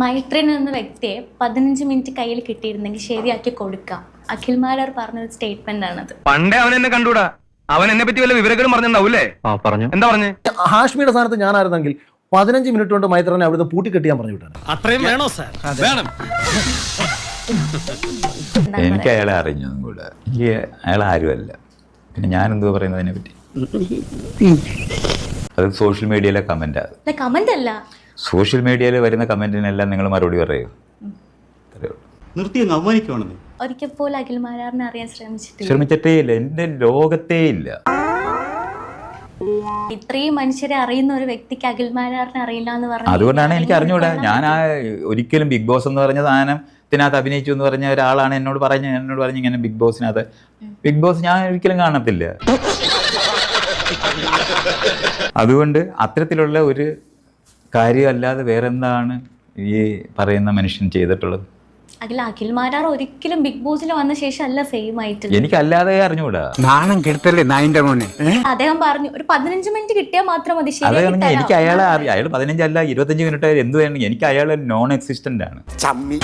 മൈത്രൻ എന്ന വ്യക്തിയെ പതിനഞ്ച് മിനിറ്റ് കയ്യിൽ കിട്ടിയിരുന്നെങ്കിൽ ശരിയാക്കി കൊടുക്കാം. അഖിൽ മാരാർ പറഞ്ഞൊരു സ്റ്റേറ്റ്മെന്റ് ആണത്. പണ്ടേ അവൻ എന്നെ കണ്ടൂടാ. അവൻ എന്നെ പറ്റി വല്ല വിവരങ്ങളും പറഞ്ഞിട്ടുണ്ടാവൂലേ ആ പറഞ്ഞു. എന്താ പറഞ്ഞേ? ഹാഷ്മിയുടെ സ്ഥാനത്ത് ഞാനായിരുന്നെങ്കിൽ പതിനഞ്ച് മിനിറ്റ് കൊണ്ട് മൈത്രനെ അവിടുന്ന് പൂട്ടി കെട്ടിയാൻ പറഞ്ഞു വിട്ടാണ്. അത്രയും വേണോ സാർ? വേണം. എനിക്ക് അയാളെ അറിഞ്ഞതും കൂടെ. എനിക്ക് അയാൾ ആരുമല്ല. പിന്നെ ഞാൻ എന്തോ പറയുന്നതിനെ പറ്റി അത് സോഷ്യൽ മീഡിയയിലെ കമന്റ് അല്ല കമന്റ് അല്ല. സോഷ്യൽ മീഡിയയിൽ വരുന്ന കമന്റിനെല്ലാം നിങ്ങൾ മറുപടി പറയൂ. ഒരിക്കൽ പോലും അഖിൽ മാരാറിനെ അറിയാൻ ശ്രമിച്ചിട്ടില്ല. ശ്രമിച്ചിട്ടേ ഇല്ല. എന്റെ ലോകത്തേ ഇല്ല. ഇത്രയും മനുഷ്യരെ അറിയുന്ന ഒരു വ്യക്തിക്ക് അഖിൽ മാരാറിനെ അറിയില്ല എന്ന് പറഞ്ഞു അതുകൊണ്ടാണ് എനിക്ക് അറിഞ്ഞൂടെ. ഞാൻ ആ ഒരിക്കലും ബിഗ് ബോസ് എന്ന് പറഞ്ഞ സാധനത്തിനകത്ത് അഭിനയിച്ചു എന്ന് പറഞ്ഞ ഒരാളാണ് എന്നോട് പറഞ്ഞ എന്നോട് പറഞ്ഞ് ഇങ്ങനെ ബിഗ് ബോസിനകത്ത്. ബിഗ് ബോസ് ഞാൻ ഒരിക്കലും കാണത്തില്ല. അതുകൊണ്ട് അത്തരത്തിലുള്ള ഒരു കാര്യമല്ലാതെ വേറെ എന്താണ് ഈ പറയുന്ന മനുഷ്യൻ ചെയ്തിട്ടുള്ളത്? അഖിൽ അഖിൽ മാരാർ ഒരിക്കലും ബിഗ് ബോസിൽ വന്ന ശേഷം അല്ല ഫെയിം ആയിട്ട് എനിക്കല്ലാതെ അറിഞ്ഞുകൂടാ. നാണം കെടുത്തല്ലേ നായിന്റെ മോനെ? അദ്ദേഹം പറഞ്ഞു ഒരു പതിനഞ്ച് മിനിറ്റ് കിട്ടിയാൽ മാത്രം മതി എനിക്ക്. അയാളെ അറിയാം. അയാൾ പതിനഞ്ചല്ല ഇരുപത്തഞ്ച് മിനിറ്റ് എന്ത് വേണമെങ്കിൽ എനിക്ക് അയാൾ നോൺ എക്സിസ്റ്റന്റ് ആണ്. ചമ്മി.